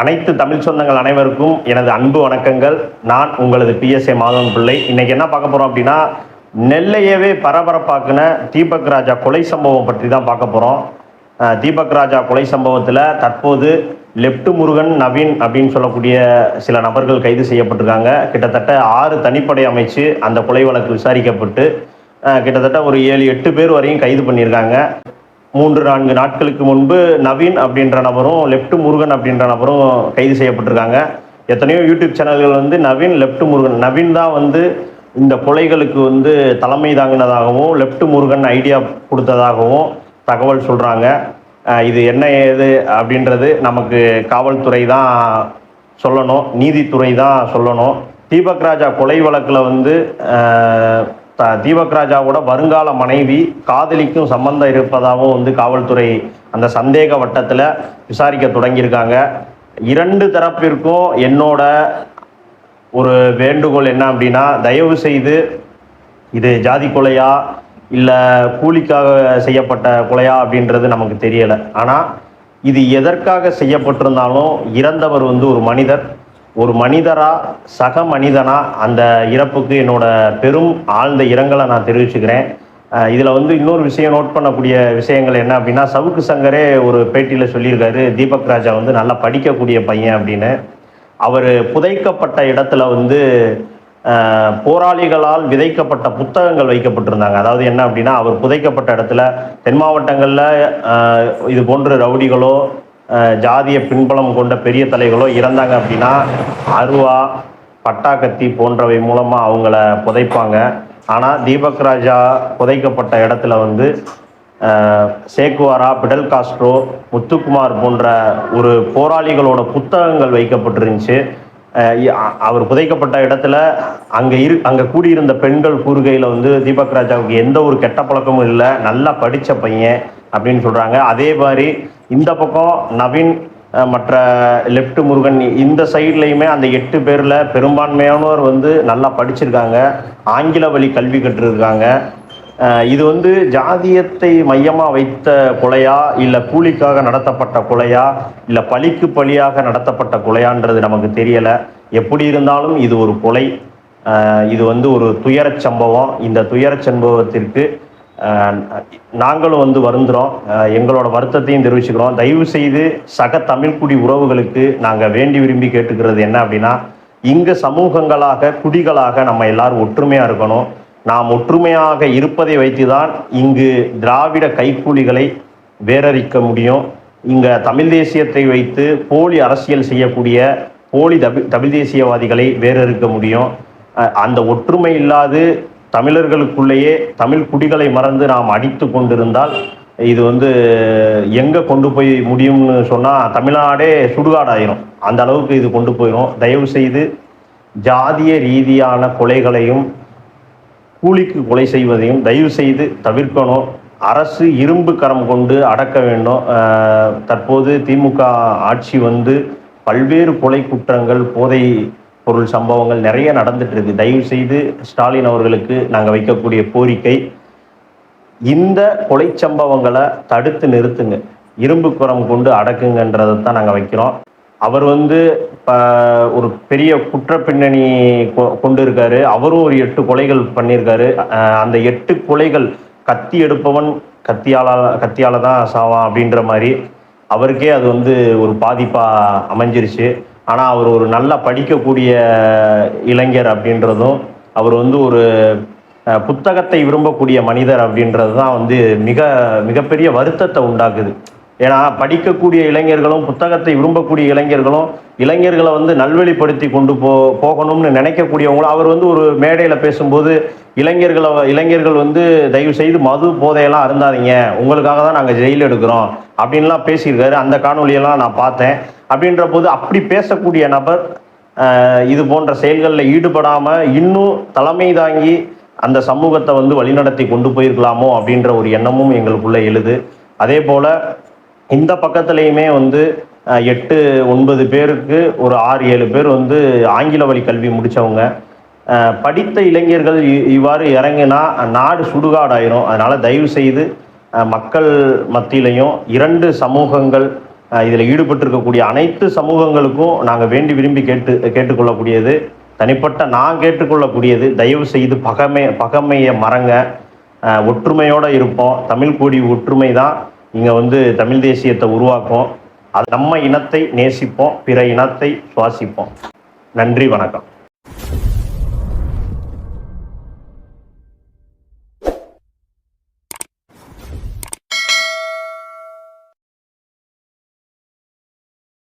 அனைத்து தமிழ் சொந்தங்கள் அனைவருக்கும் எனது அன்பு வணக்கங்கள். நான் உங்களது பிஎஸ்ஏ மாதவன் பிள்ளை. இன்னைக்கு என்ன பார்க்க போகிறோம் அப்படின்னா நெல்லையவே பரபரப்பாக்குன தீபக் ராஜா கொலை சம்பவம் பற்றி தான் பார்க்க போகிறோம் தீபக் ராஜா கொலை சம்பவத்தில் தற்போது லெப்ட் முருகன் நவீன் அப்படின்னு சொல்லக்கூடிய சில நபர்கள் கைது செய்யப்பட்டிருக்காங்க. கிட்டத்தட்ட ஆறு தனிப்படை அமைச்சு அந்த கொலை வழக்கு விசாரிக்கப்பட்டு கிட்டத்தட்ட ஒரு ஏழு எட்டு பேர் வரையும் கைது பண்ணியிருக்காங்க. மூன்று நான்கு நாட்களுக்கு முன்பு நவீன் அப்படின்ற நபரும் லெப்ட் முருகன் அப்படின்ற நபரும் கைது செய்யப்பட்டிருக்காங்க. எத்தனையோ யூடியூப் சேனல்கள் வந்து நவீன் லெப்ட் முருகன். நவீன் தான் வந்து இந்த கொலைகளுக்கு வந்து தலைமை தாங்கினதாகவும் லெப்ட் முருகன் ஐடியா கொடுத்ததாகவும் தகவல் சொல்கிறாங்க இது என்ன ஏது அப்படின்றது நமக்கு காவல்துறை தான் சொல்லணும். நீதித்துறை தான் சொல்லணும். தீபக் ராஜா கொலை வழக்கில் வந்து தீபக் ராஜாவோட வருங்கால மனைவி காதலிக்கும் சம்பந்தம் இருப்பதாகவும் வந்து காவல்துறை அந்த சந்தேக வட்டத்தில் விசாரிக்க தொடங்கியிருக்காங்க. இரண்டு தரப்பிற்கும் என்னோட ஒரு வேண்டுகோள் என்ன அப்படின்னா தயவு செய்து இது ஜாதி கொலையா இல்லை கூலிக்காக செய்யப்பட்ட கொலையா அப்படின்றது நமக்கு தெரியலை. ஆனால் இது எதற்காக செய்யப்பட்டிருந்தாலும் இறந்தவர் வந்து ஒரு மனிதர். ஒரு மனிதரா சக மனிதனா அந்த இறப்புக்கு என்னோட பெரும் ஆழ்ந்த இரங்கலை நான் தெரிவிச்சுக்கிறேன். இதில் வந்து இன்னொரு விஷயம் நோட் பண்ணக்கூடிய விஷயங்கள் என்ன அப்படின்னா சவுக்கு சங்கரே ஒரு பேட்டியில் சொல்லியிருக்காரு தீபக் ராஜா வந்து நல்லா படிக்கக்கூடிய பையன் அப்படின்னு. அவர் புதைக்கப்பட்ட இடத்துல வந்து போராளிகளால் விதைக்கப்பட்ட புத்தகங்கள் வைக்கப்பட்டிருந்தாங்க. அதாவது என்ன அப்படின்னா அவர் புதைக்கப்பட்ட இடத்துல தென் மாவட்டங்களில் இது போன்ற ரவுடிகளோ ஜாதிய பின்பலம் கொண்ட பெரிய தலைகளோ இறந்தாங்க அப்படின்னா அருவா பட்டாக்கத்தி போன்றவை மூலமாக அவங்கள புதைப்பாங்க. ஆனால் தீபக் ராஜா புதைக்கப்பட்ட இடத்துல வந்து சேக்குவாரா பிடல் காஸ்ட்ரோ முத்துக்குமார் போன்ற ஒரு போராளிகளோட புத்தகங்கள் வைக்கப்பட்டிருந்துச்சு. அவர் புதைக்கப்பட்ட இடத்துல அங்கே இரு அங்கே கூடியிருந்த பெண்கள் கூறுகையில் வந்து தீபக் ராஜாவுக்கு எந்த ஒரு கெட்ட பழக்கமும் இல்லை நல்லா படித்த பையன் அப்படின்னு சொல்கிறாங்க அதே மாதிரி இந்த பக்கம் நவீன் மற்ற லெஃப்ட் முருகன் இந்த சைட்லையுமே அந்த எட்டு பேரில் பெரும்பான்மையானோர் வந்து நல்லா படிச்சிருக்காங்க. ஆங்கில வழி கல்வி கற்றுருக்காங்க. இது வந்து ஜாதியத்தை மையமாக வைத்த கொலையா இல்லை கூலிக்காக நடத்தப்பட்ட கொலையா இல்லை பழிக்கு பழியாக நடத்தப்பட்ட கொலையான்றது நமக்கு தெரியலை. எப்படி இருந்தாலும் இது ஒரு கொலை. இது வந்து ஒரு துயரச் சம்பவம். இந்த துயரச் சம்பவத்திற்கு நாங்களும் வந்து வருந்துறோம். எங்களோட வருத்தத்தையும் தெரிவிச்சுக்கிறோம். தயவு செய்து சக தமிழ்குடி உறவுகளுக்கு நாங்கள் வேண்டி விரும்பி கேட்டுக்கிறது என்ன அப்படின்னா இங்கே சமூகங்களாக குடிகளாக நம்ம எல்லாரும் ஒற்றுமையாக இருக்கணும். நாம் ஒற்றுமையாக இருப்பதை வைத்து தான் இங்கு திராவிட கைக்கூலிகளை வேரறிக்க முடியும். இங்கே தமிழ் தேசியத்தை வைத்து போலி அரசியல் செய்யக்கூடிய போலி தமிழ் தமிழ் தேசியவாதிகளை வேரறுக்க முடியும். அந்த ஒற்றுமை இல்லாது தமிழர்களுக்குள்ளேயே தமிழ் குடிகளை மறந்து நாம் அடித்து கொண்டிருந்தால் இது வந்து எங்கே கொண்டு போய் முடியும்னு சொன்னால் தமிழ்நாடே சுடுகாடாயிரும். அந்த அளவுக்கு இது கொண்டு போயிடும் தயவு செய்து ஜாதிய ரீதியான கொலைகளையும் கூலிக்கு கொலை செய்வதையும் தயவு செய்து தவிர்க்கணும். அரசு இரும்பு கரம் கொண்டு அடக்க வேண்டும். தற்போது திமுக ஆட்சி வந்து பல்வேறு கொலை குற்றங்கள் போதை பொருள் சம்பவங்கள் நிறைய நடந்துட்டு இருக்கு. தயவு செய்து ஸ்டாலின் அவர்களுக்கு நாங்கள் வைக்கக்கூடிய கோரிக்கை. இந்த கொலை சம்பவங்களை தடுத்து நிறுத்துங்க. இரும்பு குரம் கொண்டு அடக்குங்கன்றதை தான் நாங்கள் வைக்கிறோம். அவர் வந்து இப்போ ஒரு பெரிய குற்ற பின்னணி கொ- கொண்டு இருக்காரு. அவரும் ஒரு எட்டு கொலைகள் பண்ணியிருக்காரு. அந்த எட்டு கொலைகள் கத்தி எடுப்பவன் கத்தியால கத்தியால தான் சாவான் அப்படின்ற மாதிரி அவருக்கே அது வந்து ஒரு பாதிப்பாக அமைஞ்சிருச்சு. ஆனால் அவர் ஒரு நல்லா படிக்கக்கூடிய இளைஞர் அப்படின்றதும் அவர் வந்து ஒரு புத்தகத்தை விரும்பக்கூடிய மனிதர் அப்படின்றது தான் வந்து மிக மிகப்பெரிய வருத்தத்தை உண்டாக்குது. ஏன்னா படிக்கக்கூடிய இளைஞர்களும் புத்தகத்தை விரும்பக்கூடிய இளைஞர்களும் இளைஞர்களை வந்து நல்வழிப்படுத்தி கொண்டு போ போகணும்னு நினைக்கக்கூடியவங்களும் அவர் வந்து ஒரு மேடையில் பேசும்போது இளைஞர்களை இளைஞர்கள் வந்து தயவு செய்து மது போதையெல்லாம் அருந்தாதீங்க. உங்களுக்காக தான் நாங்கள் ஜெயில் எடுக்கிறோம். அப்படின்லாம் பேசியிருக்காரு. அந்த காணொலியெல்லாம் நான் பார்த்தேன். அப்படின்ற போது அப்படி பேசக்கூடிய நபர் இது போன்ற செயல்களில் ஈடுபடாமல் இன்னும் தலைமை தாங்கி அந்த சமூகத்தை வந்து வழிநடத்தி கொண்டு போயிருக்கலாமோ அப்படின்ற ஒரு எண்ணமும் எங்களுக்குள்ளே எழுது. அதே போல் இந்த பக்கத்துலேயுமே வந்து எட்டு ஒன்பது பேருக்கு ஒரு ஆறு ஏழு பேர் வந்து ஆங்கில வழி கல்வி முடித்தவங்க படித்த இளைஞர்கள் இவ்வாறு இறங்கினா நாடு சுடுகாடாயிரும். அதனால் தயவு செய்து மக்கள் மத்தியிலையும் இரண்டு சமூகங்கள் இதில் ஈடுபட்டிருக்கக்கூடிய அனைத்து சமூகங்களுக்கும் நாங்கள் வேண்டி விரும்பி கேட்டு கேட்டுக்கொள்ளக்கூடியது. தனிப்பட்ட நான் கேட்டுக்கொள்ளக்கூடியது. தயவு செய்து பகமை பகமையை மறங்க. ஒற்றுமையோடு இருப்போம். தமிழ் கூடி ஒற்றுமை தான். இங்கே வந்து தமிழ் தேசியத்தை உருவாக்கும் அது நம்ம இனத்தை நேசிப்போம் பிற இனத்தை சுவாசிப்போம். நன்றி வணக்கம்.